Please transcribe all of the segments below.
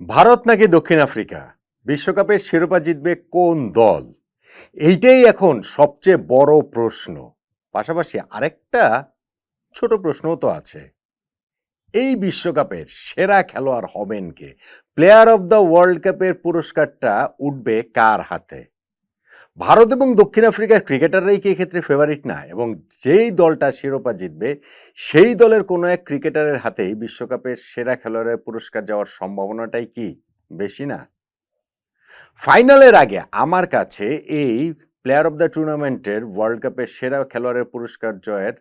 ভারত নাকি দক্ষিণ আফ্রিকা? বিশ্বকাপের শিরোপা জিতবে কোন দল? এইটাই এখন সবচেয়ে বড় প্রশ্ন। পাশাপাশি আরেকটা ছোট প্রশ্নও তো আছে। এই বিশ্বকাপের সেরা খেলোয়াড় হবেন কে? প্লেয়ার অব দ্য ওয়ার্ল্ড কাপের পুরস্কারটা উঠবে কার হাতে? ভারত এবং দক্ষিণ আফ্রিকার ক্রিকেটাররাই কি এক্ষেত্রে ফেভারিট না এবং যেই দলটা শিরোপা জিতবে, সেই দলের কোনো এক ক্রিকেটারের হাতেই বিশ্বকাপের সেরা খেলোয়াড়ের পুরস্কার যাওয়ার সম্ভাবনাটাই কি? বেশি না। ফাইনালের আগে আমার কাছে এই প্লেয়ার অফ দ্য টুর্নামেন্টের ওয়ার্ল্ড কাপের সেরা খেলোয়াড়ের পুরস্কার জয়ের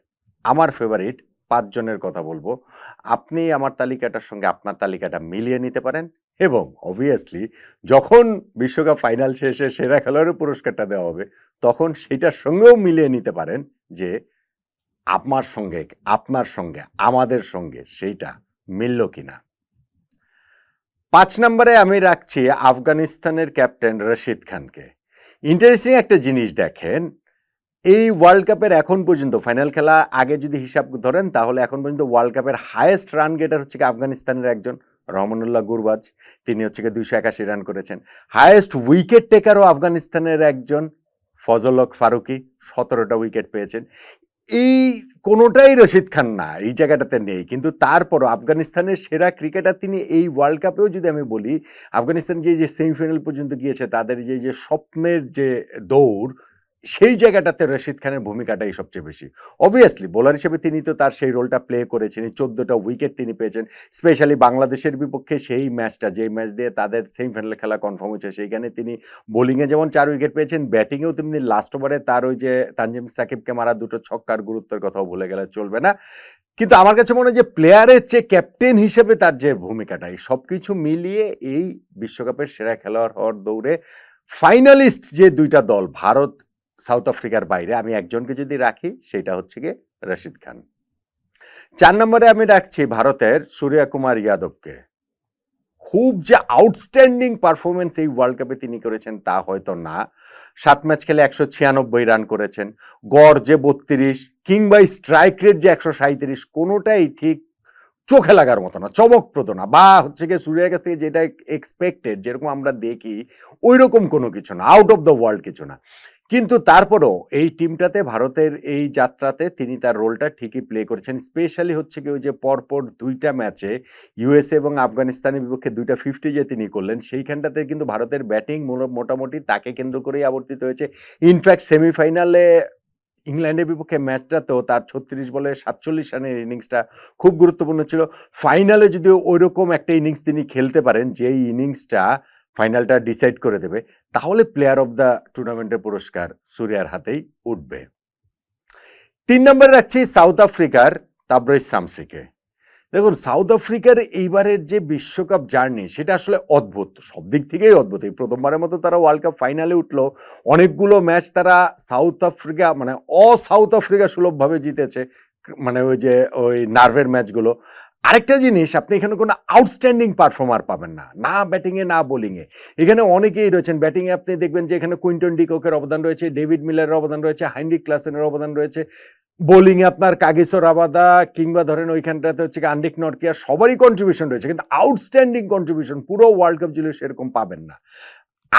আমার ফেভারিট পাঁচজনের কথা বলব। আপনি আমার তালিকাটার সঙ্গে আপনার তালিকাটা মিলিয়ে নিতে পারেন। এবং অবভিয়াসলি যখন বিশ্বকাপ ফাইনাল শেষে সেরা খেলোয়াড়ের পুরস্কারটা দেওয়া হবে, তখন সেটার সঙ্গেও মিলিয়ে নিতে পারেন যে আপনার সঙ্গে আপনার সঙ্গে, আমাদের সঙ্গে সেইটা মিলল কিনা। পাঁচ নম্বরে আমি রাখছি আফগানিস্তানের ক্যাপ্টেন রশিদ খানকে। ইন্টারেস্টিং একটা জিনিস দেখেন, এই ওয়ার্ল্ড কাপের এখন পর্যন্ত ফাইনাল খেলা আগে যদি হিসাব ধরেন, তাহলে এখন পর্যন্ত ওয়ার্ল্ড কাপের হায়েস্ট রান গেটার হচ্ছে আফগানিস্তানের একজন। রহমানুল্লাহ গুরবাজ, তিনি হচ্ছে গিয়ে দুইশো একাশি রান করেছেন। হায়েস্ট উইকেট টেকারও আফগানিস্তানের একজন ফজল হক ফারুকি, সতেরোটা উইকেট পেয়েছেন। এই কোনোটাই রশিদ খান না, এই জায়গাটাতে নেই। কিন্তু তারপরও আফগানিস্তানের সেরা ক্রিকেটার তিনি এই ওয়ার্ল্ড কাপেও যদি আমি বলি, আফগানিস্তান যে যে সেমিফাইনাল পর্যন্ত গিয়েছে, তাদের যে যে স্বপ্নের যে দৌড় সেই জায়গাটাতে রশিদ খানের ভূমিকাটাই সবচেয়ে বেশি। অবভিয়াসলি বোলার হিসেবে তিনি তো তার সেই রোলটা প্লে করেছেন। চোদ্দোটা উইকেট তিনি পেয়েছেন। স্পেশালি বাংলাদেশের বিপক্ষে সেই ম্যাচটা যেই ম্যাচ দিয়ে তাদের সেমিফাইনালে খেলা কনফার্ম হয়েছে, সেইখানে তিনি বোলিংয়ে যেমন চার উইকেট পেয়েছেন ব্যাটিংয়েও তেমনি লাস্ট ওভারে তার ওই যে তানজিম সাকিবকে মারা দুটো ছক্কার গুরুত্বের কথাও ভুলে গেলে চলবে না। কিন্তু আমার কাছে মনে হয় যে প্লেয়ারের চেয়ে ক্যাপ্টেন হিসেবে তার যে ভূমিকাটা, এই সব কিছু মিলিয়ে এই বিশ্বকাপের সেরা খেলোয়াড় হওয়ার দৌড়ে ফাইনালিস্ট যে দুইটা দল, ভারত সাউথ আফ্রিকার বাইরে আমি একজনকে যদি রাখি, সেটা হচ্ছে গিয়ে রশিদ খান। চার নম্বরে আমি রাখছি ভারতের সূর্যা কুমার যাদবকে খুব যে আউটস্ট্যান্ডিং পারফরমেন্স এই ওয়ার্ল্ড কাপে তিনি করেছেন তা হয়তো না। সাত ম্যাচ খেলে একশো ছিয়ানব্বই রান করেছেন। গড় যে বত্রিশ কিংবা স্ট্রাইক রেট যে একশো সাঁত্রিশ কোনোটাই ঠিক চোখে লাগার মতো না, চমকপ্রদ না। বা হচ্ছে গিয়ে সূর্যের কাছ থেকে যেটা এক্সপেক্টেড যেরকম আমরা দেখি ওই রকম কোনো কিছু না আউট অফ দ্য ওয়ার্ল্ড কিছু না। কিন্তু তারপরও এই টিমটাতে ভারতের এই যাত্রাতে তিনি তার রোলটা ঠিকই প্লে করেছেন। স্পেশালি হচ্ছে কি ওই যে পরপর দুইটা ম্যাচে ইউএসএ এবং আফগানিস্তানের বিপক্ষে দুইটা ফিফটি যে তিনি করলেন, সেইখানটাতে কিন্তু ভারতের ব্যাটিং মোটামুটি তাকে কেন্দ্র করেই আবর্তিত হয়েছে। ইনফ্যাক্ট সেমিফাইনালে ইংল্যান্ডের বিপক্ষে ম্যাচটাতেও তার ছত্রিশ বলে সাতচল্লিশ রানের ইনিংসটা খুব গুরুত্বপূর্ণ ছিল। ফাইনালে যদি ওইরকম একটা ইনিংস তিনি খেলতে পারেন, যেই ইনিংসটা ফাইনালটা ডিসাইড করে দেবে, তাহলে প্লেয়ার অফ দ্য টুর্নামেন্টের পুরস্কার সুরিয়ার হাতেই উঠবে। তিন নম্বরে রাখছি সাউথ আফ্রিকার তাবরই শামসিকে দেখুন, সাউথ আফ্রিকার এইবারের যে বিশ্বকাপ জার্নি, সেটা আসলে অদ্ভুত। সব দিক থেকেই অদ্ভুত। এই প্রথমবারের মতো তারা ওয়ার্ল্ড কাপ ফাইনালে উঠল। অনেকগুলো ম্যাচ তারা সাউথ আফ্রিকা মানে অ সাউথ আফ্রিকা সুলভভাবে জিতেছে মানে ওই যে, ওই নার্ভের ম্যাচগুলো আরেকটা জিনিস, আপনি এখানে কোনো আউটস্ট্যান্ডিং পারফর্মার পাবেন না। না ব্যাটিংয়ে না বোলিংয়ে এখানে অনেকেই রয়েছেন। ব্যাটিংয়ে আপনি দেখবেন যে এখানে কুইন্টন ডিকোকের অবদান রয়েছে ডেভিড মিলারের অবদান রয়েছে হাইন্ডিক ক্লাসেনের অবদান রয়েছে। বোলিংয়ে আপনার কাগিসো রাবাদা কিংবা ধরেন ওইখানটাতে হচ্ছে আন্ডিক নটকিয়া সবারই কন্ট্রিবিউশন রয়েছে। কিন্তু আউটস্ট্যান্ডিং কন্ট্রিবিউশন পুরো ওয়ার্ল্ড কাপ জুড়ে সেরকম পাবেন না।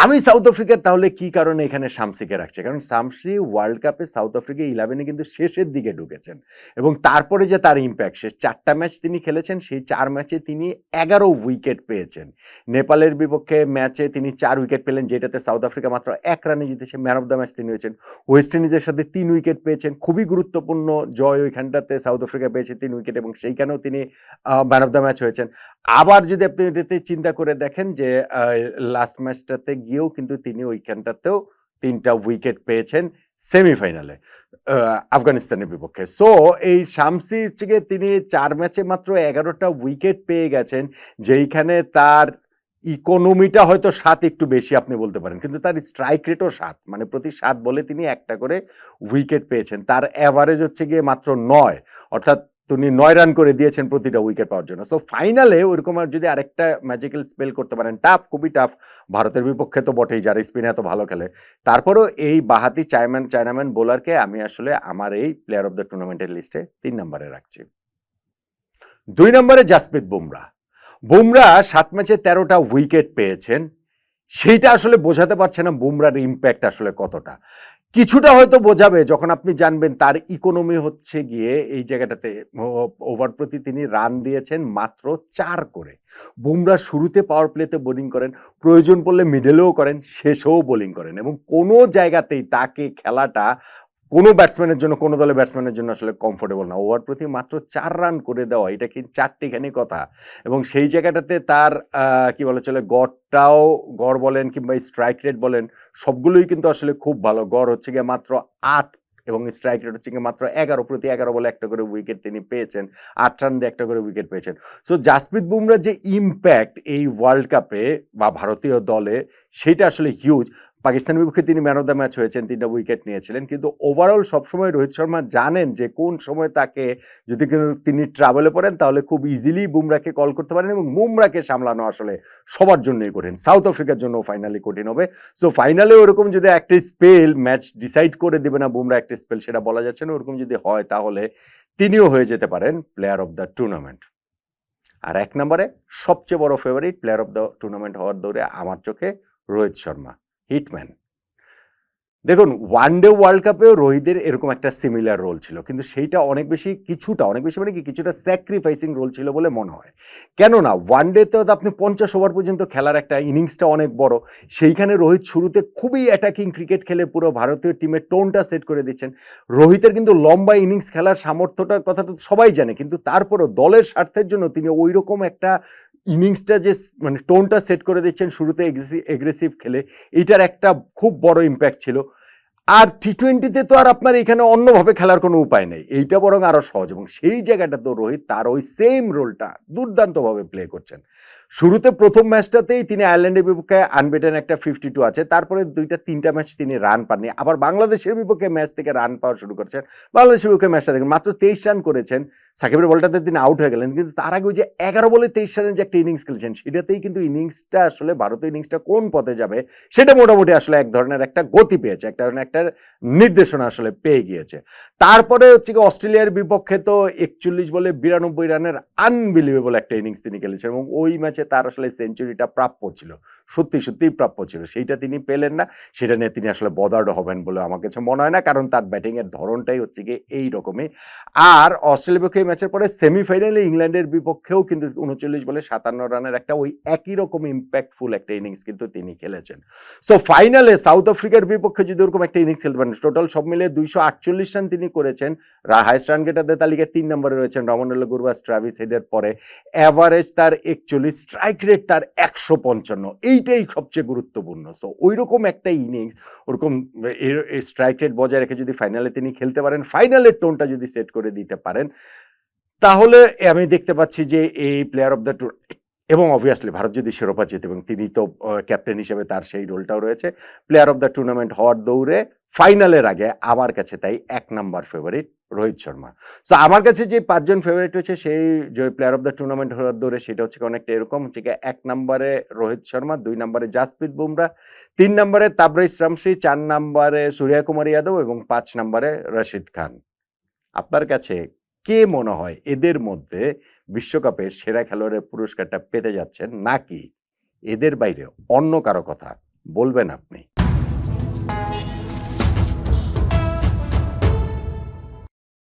আমি সাউথ আফ্রিকার, তাহলে কি কারণে এখানে শামসিকে রাখছে? কারণ শামসি ওয়ার্ল্ড কাপে সাউথ আফ্রিকা ইলেভেনে কিন্তু শেষের দিকে ঢুকেছেন। এবং তারপরে যে তার ইম্প্যাক্ট শেষ চারটা ম্যাচ তিনি খেলেছেন, সেই চার ম্যাচে তিনি এগারো উইকেট পেয়েছেন। নেপালের বিপক্ষে ম্যাচে তিনি চার উইকেট পেলেন, যেটাতে সাউথ আফ্রিকা মাত্র এক রানে জিতেছে। ম্যান অফ দ্য ম্যাচ তিনি হয়েছেন। ওয়েস্ট ইন্ডিজের সাথে তিন উইকেট পেয়েছেন। খুবই গুরুত্বপূর্ণ জয় ওইখানটাতে সাউথ আফ্রিকা পেয়েছে তিন উইকেট এবং সেইখানেও তিনি ম্যান অফ দ্য ম্যাচ হয়েছেন। আবার যদি আপনি এটাতে চিন্তা করে দেখেন যে লাস্ট ম্যাচটাতে গিয়েও কিন্তু তিনি ওইখানটাতেও তিনটা উইকেট পেয়েছেন সেমিফাইনালে আফগানিস্তানের বিপক্ষে। সো এই শামসি থেকে তিনি চার ম্যাচে মাত্র এগারোটা উইকেট পেয়ে গেছেন, যেইখানে তার ইকোনমিটা হয়তো সাত একটু বেশি আপনি বলতে পারেন, কিন্তু তার স্ট্রাইক রেটও সাত মানে প্রতি সাত বলে তিনি একটা করে উইকেট পেয়েছেন। তার অ্যাভারেজ হচ্ছে গিয়ে মাত্র নয়, অর্থাৎ তিনি নয় রান করে দিয়েছেন প্রতিটা উইকেট পাওয়ার জন্য। সো ফাইনালে ওইরকম আর যদি আরেকটা ম্যাজিক্যাল স্পেল করতে পারেন টাফ খুবই টাফ ভারতের বিপক্ষে তো বটেই, যারা স্পিনে এত ভালো খেলে। তারপরেও এই বাহাতি চাইম্যান চায়নাম্যান বোলারকে আমি আসলে আমার এই প্লেয়ার অফ দ্য টুর্নামেন্টের লিস্টে তিন নম্বরে রাখছি। দুই নম্বরে জাসপ্রীত বুমরা। বুমরা সাত ম্যাচে তেরোটা উইকেট পেয়েছেন। সেইটা আসলে বোঝাতে পারছে না বুমরার ইম্প্যাক্ট আসলে কতটা। কিছুটা হয়তো বোঝাবে যখন আপনি জানবেন তার ইকোনমি হচ্ছে গিয়ে এই জায়গাটাতে ওভার প্রতি তিনি রান দিয়েছেন মাত্র চার করে। বুমরা শুরুতে পাওয়ার প্লেতে বোলিং করেন, প্রয়োজন পড়লে মিডলেও করেন, শেষেও বোলিং করেন এবং কোনো জায়গাতেই তাকে খেলাটা কোনো ব্যাটসম্যানের জন্য, কোনো দলের ব্যাটসম্যানের জন্য আসলে কমফোর্টেবল না। ওভার প্রতি মাত্র চার রান করে দেওয়া, এটা কি চারটিখানি কথা? এবং সেই জায়গাটাতে তার কি বলে চলে, গড়টাও, গড় বলেন কিংবা স্ট্রাইক রেট বলেন, সবগুলোই কিন্তু আসলে খুব ভালো। গড় হচ্ছে গিয়ে মাত্র আট এবং স্ট্রাইক রেট হচ্ছে মাত্র এগারো, প্রতি এগারো বলে একটা করে উইকেট তিনি পেয়েছেন। আট রান দিয়ে একটা করে উইকেট পেয়েছেন। সো জাসপ্রীত বুমরার যে ইম্প্যাক্ট এই ওয়ার্ল্ড কাপে বা ভারতীয় দলে, সেটা আসলে হিউজ পাকিস্তানের বিপক্ষে তিনি ম্যান অফ দ্য ম্যাচ হয়েছেন, তিনটা উইকেট নিয়েছিলেন। কিন্তু ওভারঅল সবসময় রোহিত শর্মা জানেন যে কোন সময় তাকে যদি তিনি ট্রাভেলে পড়েন, তাহলে খুব ইজিলি বুমরাকে কল করতে পারেন এবং বুমরাকে সামলানো আসলে সবার জন্যই কঠিন। সাউথ আফ্রিকার জন্য ফাইনালি কঠিন হবে। সো ফাইনালে ওরকম যদি একটা স্পেল ম্যাচ ডিসাইড করে দেবে না বুমরা একটা স্পেল সেটা বলা যাচ্ছে না, ওরকম যদি হয় তাহলে তিনিও হয়ে যেতে পারেন প্লেয়ার অফ দ্য টুর্নামেন্ট আর এক নম্বরে সবচেয়ে বড় favourite player of the tournament হওয়ার দৌড়ে আমার চোখে রোহিত শর্মা। হিটম্যান। দেখুন, ওয়ান ডে ওয়ার্ল্ড কাপেও রোহিতের এরকম একটা সিমিলার রোল ছিল, কিন্তু সেইটা অনেক বেশি কিছুটা, অনেক বেশি মানে কি, কিছুটা স্যাক্রিফাইসিং রোল ছিল বলে মনে হয়। কেননা, ওয়ান ডেতেও তো আপনি পঞ্চাশ ওভার পর্যন্ত খেলার একটা ইনিংসটা অনেক বড়, সেইখানে রোহিত শুরুতে খুবই অ্যাটাকিং ক্রিকেট খেলে পুরো ভারতীয় টিমের টোনটা সেট করে দিচ্ছেন। রোহিতের কিন্তু লম্বা ইনিংস খেলার সামর্থ্যটার কথাটা সবাই জানে, কিন্তু তারপরেও দলের স্বার্থের জন্য তিনি ওই রকম একটা ইনিংসটা যে মানে টোনটা সেট করে দিচ্ছেন শুরুতে এগ্রেসিভ খেলে এইটার একটা খুব বড় ইম্প্যাক্ট ছিল। আর টি টোয়েন্টিতে তো আর আপনার এখানে অন্যভাবে খেলার কোনো উপায় নেই। এইটা বরং আরও সহজ এবং সেই জায়গাটা তো রোহিত তার ওই সেম রোলটা দুর্দান্তভাবে প্লে করছেন। শুরুতে প্রথম ম্যাচটাতেই তিনি আয়ারল্যান্ডের বিপক্ষে আনবেটেন একটা ফিফটি টু আছে। তারপরে দুইটা, তিনটা ম্যাচ তিনি রান পাননি। আবার বাংলাদেশের বিপক্ষে ম্যাচ থেকে রান পাওয়া শুরু করেছেন। বাংলাদেশের বিপক্ষে ম্যাচটা দেখেন, মাত্র তেইশ রান করেছেন। সাকিবের বলটাতে তিনি আউট হয়ে গেলেন। কিন্তু তার আগে যে এগারো বলে তেইশ রানের যে একটা ইনিংস খেলেছেন, সেটাতেই কিন্তু ইনিংসটা আসলে ভারতীয় ইনিংসটা কোন পথে যাবে, সেটা মোটামুটি আসলে এক ধরনের একটা গতি পেয়েছে একটা ধরনের একটা নির্দেশনা আসলে পেয়ে গিয়েছে। তারপরে হচ্ছে কি অস্ট্রেলিয়ার বিপক্ষে তো একচল্লিশ বলে বিরানব্বই রানের আনবিলিভেবল একটা ইনিংস তিনি খেলেছেন এবং ওই ম্যাচে তার আসলে সেঞ্চুরিটা প্রাপ্য ছিল। সত্যি সত্যিই প্রাপ্য ছিল। সেইটা তিনি পেলেন না। সেটা নিয়ে তিনি আসলে বদার্ড হবেন বলে আমার কাছে মনে হয় না, কারণ তার ব্যাটিংয়ের ধরনটাই হচ্ছে গিয়ে এই রকমই আর অস্ট্রেলিয়ার বিপক্ষে এই ম্যাচের পরে সেমিফাইনালে ইংল্যান্ডের বিপক্ষেও কিন্তু উনচল্লিশ বলে সাতান্ন রানের একটা ওই একই রকম ইম্প্যাক্টফুল একটা ইনিংস কিন্তু তিনি খেলেছেন। সো ফাইনালে সাউথ আফ্রিকার বিপক্ষে যদি ওরকম একটা ইনিংস খেলতে পারেন টোটাল সব মিলে দুইশো আটচল্লিশ রান তিনি করেছেন। হাইস্ট রান গেটারদের তালিকায় তিন নম্বরে রয়েছেন রমনেল গুরবাস ট্রাভিস হেডের পরে। অ্যাভারেজ তার একচল্লিশ স্ট্রাইক রেট তার একশো পঞ্চান্ন। এইটাই সবচেয়ে গুরুত্বপূর্ণ। সো ওই রকম একটা ইনিংস ওরকম স্ট্রাইক রেট বজায় রেখে যদি ফাইনালে তিনি খেলতে পারেন ফাইনালের টোনটা যদি সেট করে দিতে পারেন, তাহলে আমি দেখতে পাচ্ছি যে এই প্লেয়ার অফ দ্য টুর এবং অবভিয়াসলি ভারত যদি শিরোপা জেতে এবং তিনি তো ক্যাপ্টেন হিসেবে তার সেই রোলটাও রয়েছে প্লেয়ার অফ দ্য টুর্নামেন্ট হওয়ার দৌড়ে ফাইনালের আগে আমার কাছে তাই এক number favourite Rohit Sharma. So আমার কাছে যে পাঁচজন ফেভারিট হচ্ছে সেই যে প্লেয়ার অফ দ্য টুর্নামেন্ট হওয়ার দৌড়ে সেটা হচ্ছে অনেকটা এরকম, হচ্ছে কি এক নম্বরে রোহিত শর্মা, দুই নম্বরে জাসপ্রীত বুমরা, তিন নম্বরে তাবরিস রামসি চার নম্বরে সূর্যা কুমার যাদব এবং পাঁচ নম্বরে রশিদ খান। আপনার কাছে কে মনে হয় এদের মধ্যে বিশ্বকাপের সেরা খেলোয়াড়ের পুরস্কারটা পেতে যাচ্ছেন নাকি? এদের বাইরে অন্য কারও কথা বলবেন আপনি।